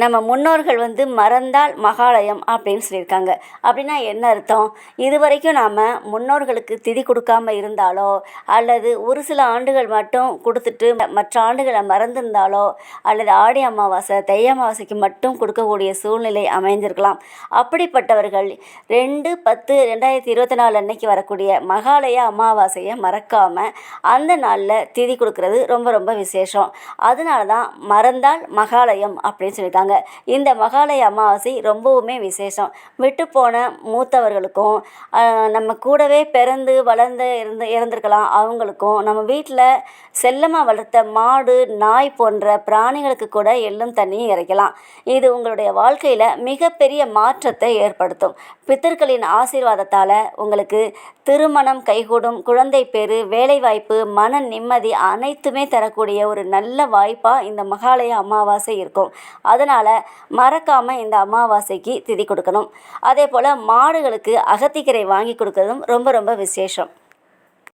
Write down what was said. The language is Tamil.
நம்ம முன்னோர்கள் வந்து மறந்தால் மகாலயம் அப்படின்னு சொல்லியிருக்காங்க. அப்படின்னா என்ன அர்த்தம்? இது வரைக்கும் நாம் முன்னோர்களுக்கு திதி கொடுக்காம இருந்தாலோ அல்லது ஒரு சில ஆண்டுகள் மட்டும் கொடுத்துட்டு மற்ற ஆண்டுகளை மறந்திருந்தாலோ அல்லது ஆடி அமாவாசை தை அமாவாசைக்கு மட்டும் கொடுக்கக்கூடிய சூழ்நிலை அமைந்திருக்கலாம். அப்படிப்பட்டவர்கள் ரெண்டு பத்து ரெண்டாயிரத்தி இருபத்தி நாலு அன்னைக்கு வரக்கூடிய மகாலய அமாவாசையை மறக்காமல் அந்த நாளில் திதி கொடுக்கறது ரொம்ப ரொம்ப விசேஷம். அதனால தான் மறந்தால் மகாலயம் அப்படின்னு சொல்லியிருக்காங்க. இந்த மகாலய அமாவாசை ரொம்பவுமே விசேஷம். விட்டு போன மூத்தவர்களுக்கும் நம்ம கூடவே பிறந்து வளர்ந்து இருந்து இறந்துருக்கலாம் அவங்களுக்கும் நம்ம வீட்டில் செல்லமாக வளர்த்த மாடு நாய் போன்ற பிராணிகளுக்கு கூட எள்ளும் தண்ணியும் இறைக்கலாம். இது உங்களுடைய வாழ்க்கையில் மிகப்பெரிய மாற்றத்தை ஏற்படுத்தும். பித்தர்களின் ஆசீர்வாதத்தால் உங்களுக்கு திருமணம் கைகூடும் குழந்தை பேரு வேலைவாய்ப்பு மன நிம்மதி அனைத்துமே தரக்கூடிய ஒரு நல்ல வாய்ப்பாக இந்த மகாலய அமாவாசை இருக்கும். அதனால் அதனால் மறக்காமல் இந்த அமாவாசைக்கு திதி கொடுக்கணும். அதே போல் மாடுகளுக்கு அகத்திக்கீரை வாங்கி கொடுக்கறதும் ரொம்ப ரொம்ப விசேஷம்.